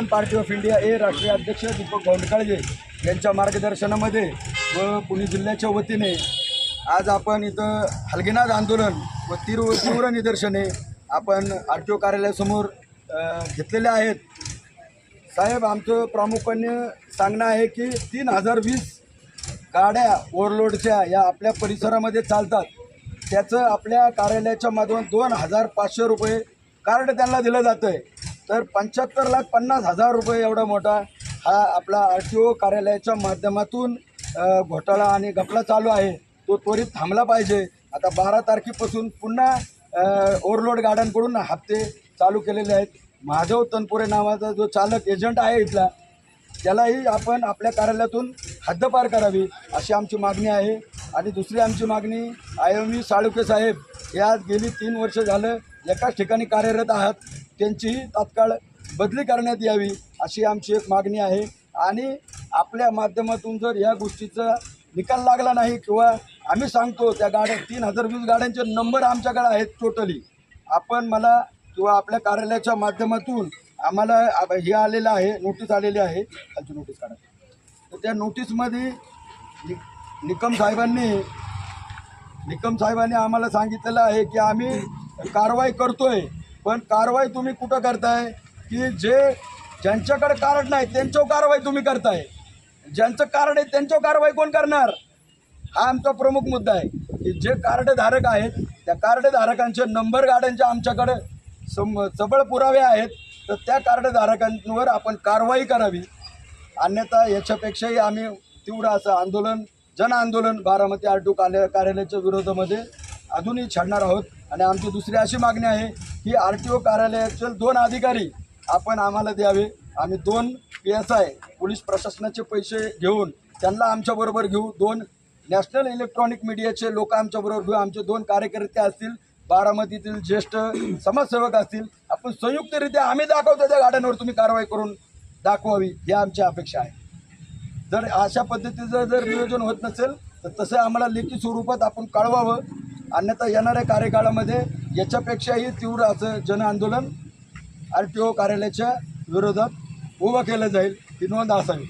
Party of India ए राष्ट्रीय अध्यक्ष दीपक गोंडकाळजे यांच्या मार्गदर्शनामध्ये व पुणे जिल्ह्याच्या वतीने आज आपण इथं हलगीनाद आंदोलन व तीव्र तीव्र निदर्शने आपण आर टी ओ कार्यालयासमोर घेतलेले आहेत. साहेब आमचं प्रामुख्याने सांगणं आहे की तीन हजार वीस गाड्या ओव्हरलोडच्या या आपल्या परिसरामध्ये चालतात. त्याचं आपल्या कार्यालयाच्या माध्यमात दोन हजार पाचशे रुपये कार्ड त्यांना दिलं जातं आहे तर पंच्याहत्तर लाख पन्नास हजार रुपये एवढा मोठा हा आपला आर टी ओ कार्यालयाच्या माध्यमातून घोटाळा आणि गपला चालू आहे. तो त्वरित थांबला पाहिजे. आता बारा तारखेपासून पुन्हा ओव्हरलोड गाड्यांकडून हप्ते चालू केलेले आहेत. महादेव तनपुरे नावाचा जो चालक एजंट आहे इथला त्यालाही आपण आपल्या कार्यालयातून हद्दपार करावी अशी आमची मागणी आहे. आणि दुसरी आमची मागणी आय एम व्ही साळुके साहेब हे आज गेली तीन वर्ष झालं. एकाच ठिकाणी कार्यरत आहात त्यांचीही तात्काळ बदली करण्यात यावी अशी आमची एक मागणी आहे. आणि आपल्या माध्यमातून जर या गोष्टीचा निकाल लागला नाही किंवा आम्ही सांगतो त्या गाड्या तीन हजार वीस गाड्यांचे नंबर आमच्याकडे आहेत टोटली आपण मला किंवा आपल्या कार्यालयाच्या माध्यमातून आम्हाला हे आलेलं आहे नोटीस आलेली आहे. खालची नोटीस काढा. तर त्या नोटीसमध्ये नि निकम साहेबांनी निकम साहेबांनी आम्हाला सांगितलेलं आहे की आम्ही कारवाई करतोय. पण कारवाई तुम्ही कुठं करताय? की जे ज्यांच्याकडे कार्ड नाही त्यांच्यावर कारवाई तुम्ही करताय. ज्यांचं कार्ड आहे त्यांच्यावर कारवाई कोण करणार? हा आमचा प्रमुख मुद्दा आहे. की जे कार्डधारक आहेत त्या कार्डधारकांचे नंबर गाड्यांच्या आमच्याकडे सम सबळ पुरावे आहेत तर त्या कार्डधारकांवर आपण कारवाई करावी. अन्यथा याच्यापेक्षाही आम्ही तीव्र असं आंदोलन जन आंदोलन बारामती आर टू कार्यालयाच्या विरोधामध्ये अजूनही छाडणार आहोत. आणि आमची दुसरी अशी मागणी आहे की आर टी ओ कार्यालयाचे दोन अधिकारी आपण आम्हाला द्यावे. आम्ही दोन पी एस आय पोलीस प्रशासनाचे पैसे घेऊन त्यांना आमच्याबरोबर घेऊ. दोन नॅशनल इलेक्ट्रॉनिक मीडियाचे लोक आमच्याबरोबर घेऊ. आमचे दोन कार्यकर्ते असतील बारामतीतील ज्येष्ठ समाजसेवक असतील. आपण संयुक्तरित्या आम्ही दाखवतो त्या गाड्यांवर तुम्ही कारवाई करून दाखवावी ही आमची अपेक्षा आहे. जर अशा पद्धतीचं जर नियोजन होत नसेल तर तसं आम्हाला लेखी स्वरूपात आपण कळवावं. अन्यथा येणाऱ्या कार्यकाळामध्ये याच्यापेक्षाही तीव्र असं जन आंदोलन आर टी ओ कार्यालयाच्या विरोधात उभं केलं जाईल ही नोंद असावी.